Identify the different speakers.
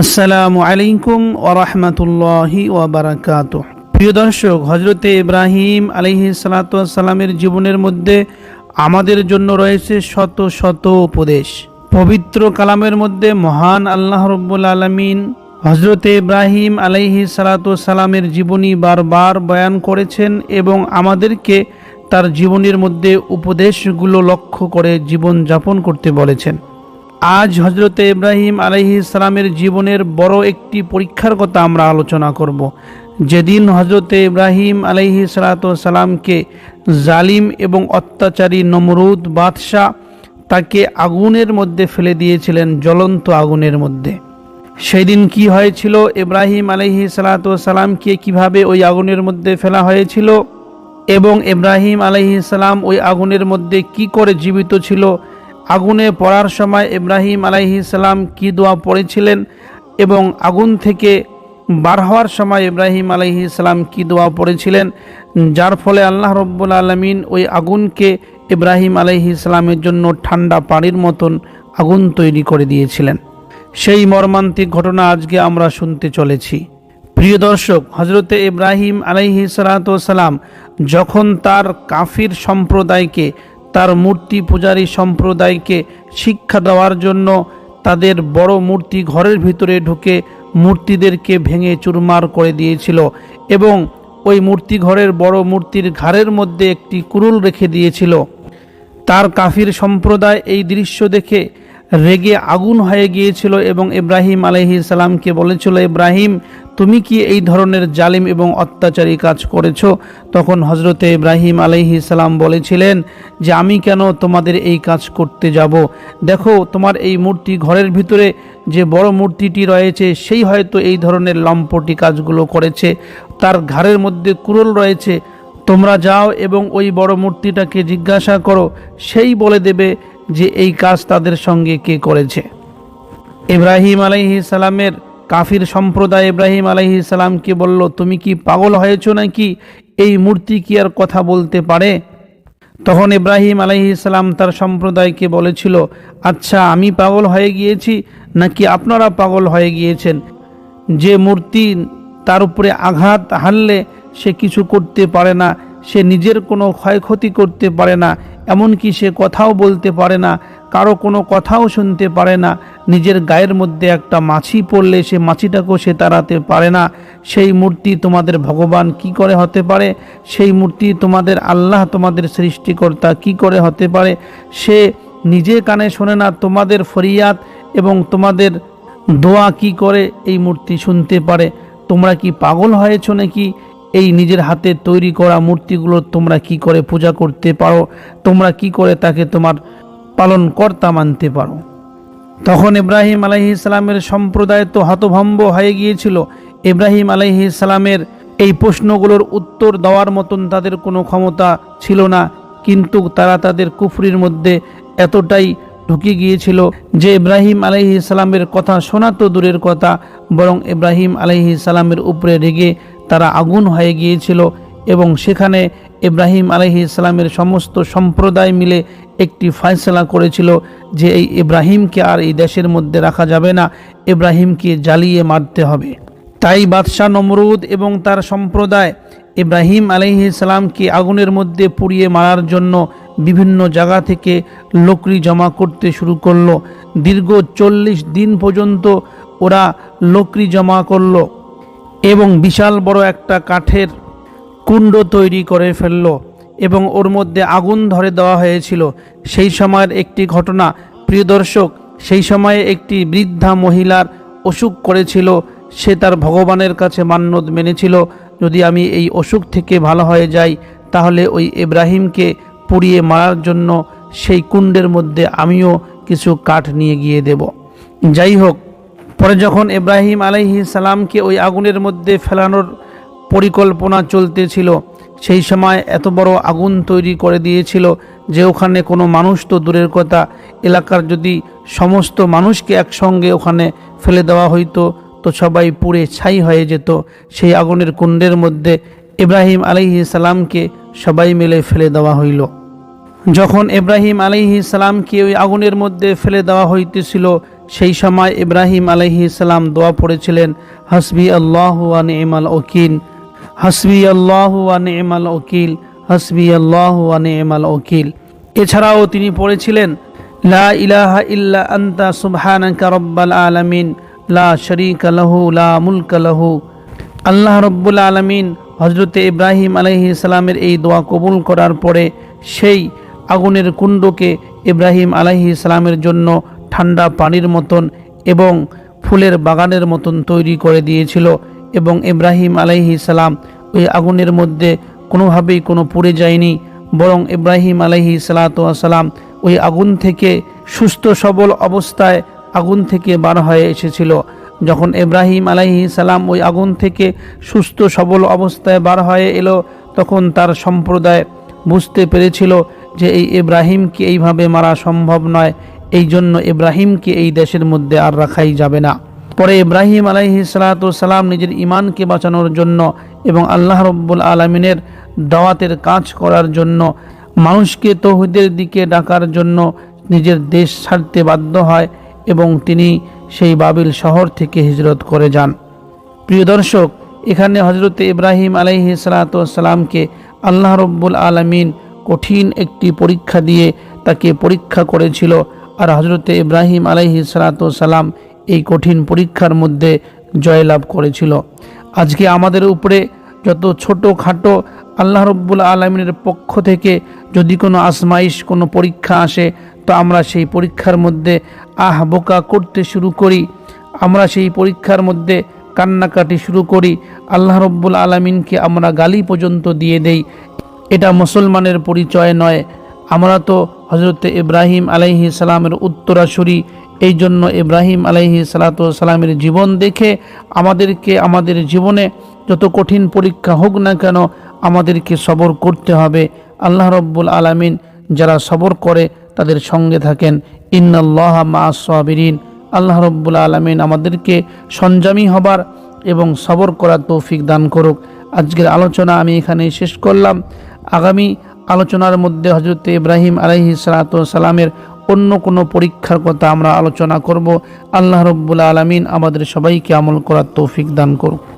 Speaker 1: আসসালামু আলাইকুম ওরহমতুল্লাহি ওবরাকাত প্রিয় দর্শক হজরতে ইব্রাহিম আলহি সালাতামের জীবনের মধ্যে আমাদের জন্য রয়েছে শত শত উপদেশ। পবিত্র কালামের মধ্যে মহান আল্লাহ রব্বুল আলমিন হজরতে ইব্রাহিম আলাইহি সালাতামের জীবনী বারবার বয়ান করেছেন এবং আমাদেরকে তার জীবনের মধ্যে উপদেশগুলো লক্ষ্য করে জীবন যাপন করতে বলেছেন। আজ হজরতে ইব্রাহিম আলহি ইসলামের জীবনের বড় একটি পরীক্ষার কথা আমরা আলোচনা করব। যেদিন হজরতে ইব্রাহিম আলহি সালাতামকে জালিম এবং অত্যাচারী নমরুদ বাদশাহ তাকে আগুনের মধ্যে ফেলে দিয়েছিলেন, জ্বলন্ত আগুনের মধ্যে। সেই দিন কি হয়েছিল? ইব্রাহিম আলহি সালাতামকে কীভাবে ওই আগুনের মধ্যে ফেলা হয়েছিল? এবং ইব্রাহিম আলহি ওই আগুনের মধ্যে কি করে জীবিত ছিল? আগুনে পড়ার সময় ইব্রাহিম আলাইহি সালাম কি দোয়া পড়েছিলেন এবং আগুন থেকে বার হওয়ার সময় ইব্রাহিম আলাইহি সালাম কি দোয়া পড়েছিলেন, যার ফলে আল্লাহ রব্বুল আলমিন ওই আগুনকে ইব্রাহিম আলাইহি সালামের জন্য ঠান্ডা পানির মতন আগুন তৈরি করে দিয়েছিলেন। সেই মর্মান্তিক ঘটনা আজকে আমরা শুনতে চলেছি। প্রিয় দর্শক হজরতে ইব্রাহিম সালাম যখন তার কাফির সম্প্রদায়কে তার মূর্তি পূজারী সম্প্রদায়কে শিক্ষা দেওয়ার জন্য তাদের বড় মূর্তি ঘরের ভিতরে ঢুকে মূর্তিদেরকে ভেঙে চুরমার করে দিয়েছিল এবং ওই মূর্তি ঘরের বড় মূর্তির ঘাড়ের মধ্যে একটি কুরুল রেখে দিয়েছিল। তার কাফির সম্প্রদায় এই দৃশ্য দেখে রেগে আগুন হয়ে গিয়েছিল এবং ইব্রাহিম আলহি সালামকে বলেছিল, ইব্রাহিম তুমি কি এই ধরনের জালিম এবং অত্যাচারী কাজ করেছ? তখন হজরতে ইব্রাহিম আলহি সালাম বলেছিলেন যে, আমি কেন তোমাদের এই কাজ করতে যাব? দেখো, তোমার এই মূর্তি ঘরের ভিতরে যে বড় মূর্তিটি রয়েছে, সেই হয়তো এই ধরনের লম্পটি কাজগুলো করেছে। তার ঘাড়ের মধ্যে কুরল রয়েছে। তোমরা যাও এবং ওই বড় মূর্তিটাকে জিজ্ঞাসা করো। সেই বলে দেবে যে, এই কাজ তাদের সঙ্গে কে করেছে? ইব্রাহিম আলাইহি সালামের কাফির সম্প্রদায় ইব্রাহিম আলাইহি সালামকে বলল, তুমি কি পাগল হয়েছো নাকি? এই মূর্তি কি আর কথা বলতে পারে? তখন ইব্রাহিম আলাইহি সালাম তার সম্প্রদায়কে বলেছিল আচ্ছা আমি পাগল হয়ে গিয়েছি নাকি আপনারা পাগল হয়ে গিয়েছেন? যে মূর্তি তার উপরে আঘাত হানলে সে কিছু করতে পারে না, সে নিজের কোনো ক্ষয়ক্ষতি করতে পারে না, এমনকি সে কথাও বলতে পারে না। কারও কোনো কথাও শুনতে পারে না। নিজের গায়ের মধ্যে একটা মাছি পড়লে সে মাছিটাকেও সে তাড়াতে পারে না। সেই মূর্তি তোমাদের ভগবান কি করে হতে পারে? সেই মূর্তি তোমাদের আল্লাহ তোমাদের সৃষ্টিকর্তা কি করে হতে পারে? সে নিজে কানে শোনে না তোমাদের ফরিয়াদ এবং তোমাদের দোয়া কি করে এই মূর্তি শুনতে পারে। তোমরা কি পাগল হয়েছো নাকি? এই নিজের হাতে তৈরি করা মূর্তিগুলো তোমরা কি করে পূজা করতে পারো? তোমরা কি করে তাকে তোমার পালন কর্তা মানতে পারো। তখন ইব্রাহিম আলাইহি ইসলামের সম্প্রদায় তো হতভম্ব হয়ে গিয়েছিল। ইব্রাহিম আলাইহি ইসলামের এই প্রশ্নগুলোর উত্তর দেওয়ার মতন তাদের কোনো ক্ষমতা ছিল না। কিন্তু তারা তাদের কুফরির মধ্যে এতটাই ঢুকে গিয়েছিল যে ইব্রাহিম আলাইহি সালামের কথা শোনা তো দূরের কথা, বরং ইব্রাহিম আলাইহি সালামের উপরে রেগে তারা আগুন হয়ে গিয়েছিল এবং সেখানে ইব্রাহিম আলহি ইসলামের সমস্ত সম্প্রদায় মিলে একটি ফয়সলা করেছিল যে এই ইব্রাহিমকে আর এই দেশের মধ্যে রাখা যাবে না, ইব্রাহিমকে জ্বালিয়ে মারতে হবে। তাই বাদশাহ নমরুদ এবং তার সম্প্রদায় ইব্রাহিম আলহি ইসলামকে আগুনের মধ্যে পুড়িয়ে মারার জন্য বিভিন্ন জায়গা থেকে লোকরি জমা করতে শুরু করল। দীর্ঘ চল্লিশ দিন পর্যন্ত ওরা লোকরি জমা করল এবং বিশাল বড় একটা কাঠের কুণ্ড তৈরি করে ফেলল এবং ওর মধ্যে আগুন ধরে দেওয়া হয়েছিল। সেই সময়ের একটি ঘটনা, প্রিয় দর্শক, সেই সময়ে একটি বৃদ্ধা মহিলার অসুখ করেছিল। সে তার ভগবানের কাছে মান্যত মেনেছিল, যদি আমি এই অসুখ থেকে ভালো হয়ে যাই, তাহলে ওই ইব্রাহিমকে পুড়িয়ে মারার জন্য সেই কুণ্ডের মধ্যে আমিও কিছু কাঠ নিয়ে গিয়ে দেব। যাই হোক, পরে যখন ইব্রাহিম আলাইহি সালামকে ওই আগুনের মধ্যে ফেলানোর পরিকল্পনা চলতেছিল। সেই সময় এত বড় আগুন তৈরি করে দিয়েছিল যে ওখানে কোনো মানুষ তো দূরের কথা। এলাকার যদি সমস্ত মানুষকে একসঙ্গে ওখানে ফেলে দেওয়া হইতো, তো সবাই পুড়ে ছাই হয়ে যেত। সেই আগুনের কুণ্ডের মধ্যে ইব্রাহিম আলাইহি সালামকে সবাই মিলে ফেলে দেওয়া হইল। যখন ইব্রাহিম আলাইহি সালামকে ওই আগুনের মধ্যে ফেলে দেওয়া হইতেছিল, সেই সময় ইব্রাহিম আলহি সালাম দোয়া পড়েছিলেন, হাসবি আল্লাহ নিমাল ওকিল। হাসবি আল্লাহ নিমাল ওকিল হাসবি আল্লাহ নিমাল ওকিল। এছাড়াও তিনি পড়েছিলেন, লা ইলাহা ইল্লা আন্তা সুবহানাকা রব্বাল আলামিন, লা শরীকা লাহু, লা মুলকা লাহু। আল্লাহ রব্বুল আলমিন হজরতে ইব্রাহিম আলহি সালামের এই দোয়া কবুল করার পরে সেই আগুনের কুণ্ডকে ইব্রাহিম আলহি সালামের জন্য ঠান্ডা পানির মতন এবং ফুলের বাগানের মতন তৈরি করে দিয়েছিল। এবং ইব্রাহিম আলাইহি সালাম ওই আগুনের মধ্যে কোনোভাবেই কোনো পুড়ে যায়নি, বরং ইব্রাহিম আলহি সালাতাম ওই আগুন থেকে সুস্থ সবল অবস্থায় আগুন থেকে বার হয়ে এসেছিল। যখন ইব্রাহিম আলাইহি সালাম ওই আগুন থেকে সুস্থ সবল অবস্থায় বার হয়ে এলো, তখন তার সম্প্রদায় বুঝতে পেরেছিল যে এই ইব্রাহিমকে এইভাবে মারা সম্ভব নয় এই জন্য ইব্রাহিমকে এই দেশের মধ্যে আর রাখাই যাবে না। পরে ইব্রাহিম আলাইহি সালাম নিজের ইমানকে বাঁচানোর জন্য এবং আল্লাহ রব্বুল আলমিনের দাওয়াতের কাজ করার জন্য মানুষকে তৌহিদের দিকে ডাকার জন্য নিজের দেশ ছাড়তে বাধ্য হয় এবং তিনি সেই বাবিল শহর থেকে হিজরত করে যান। প্রিয় দর্শক, এখানে হজরত ইব্রাহিম আলাইহি সালাতামকে আল্লাহ রব্বুল আলমিন কঠিন একটি পরীক্ষা দিয়ে তাকে পরীক্ষা করেছিল। আর হজরতে ইব্রাহিম আলাইহি সালাতাম এই কঠিন পরীক্ষার মধ্যে জয়লাভ করেছিল। আজকে আমাদের উপরে যত ছোট খাটো আল্লাহ রব্বুল আলমিনের পক্ষ থেকে যদি কোনো আজমাইশ, কোনো পরীক্ষা আসে, তো আমরা সেই পরীক্ষার মধ্যে আহ বোকা করতে শুরু করি। আমরা সেই পরীক্ষার মধ্যে কান্নাকাটি শুরু করি। আল্লাহ রব্বুল আলমিনকে আমরা গালি পর্যন্ত দিয়ে দেই। এটা মুসলমানের পরিচয় নয়। আমরা তো হজরত ইব্রাহিম আলাইহি সালামের উত্তরাসুরি এই জন্য ইব্রাহিম আলাইহি সালাতামের জীবন দেখে আমাদেরকে আমাদের জীবনে যত কঠিন পরীক্ষা হোক না কেন আমাদেরকে সবর করতে হবে। আল্লাহ রব্বুল আলমিন যারা সবর করে তাদের সঙ্গে থাকেন। ইন্নাল্লাহ মা সাবিরিন। আল্লাহ রব্বুল আলমিন আমাদেরকে সঞ্জামি হবার এবং সবর করার তৌফিক দান করুক। আজকের আলোচনা আমি এখানে শেষ করলাম। আগামী আলোচনার মধ্যে হজরত ইব্রাহিম আলহি সালামের অন্য কোনো পরীক্ষার কথা আমরা আলোচনা করব। আল্লাহ রব্বুল আলমিন আমাদের সবাইকে আমল করার তৌফিক দান করুক।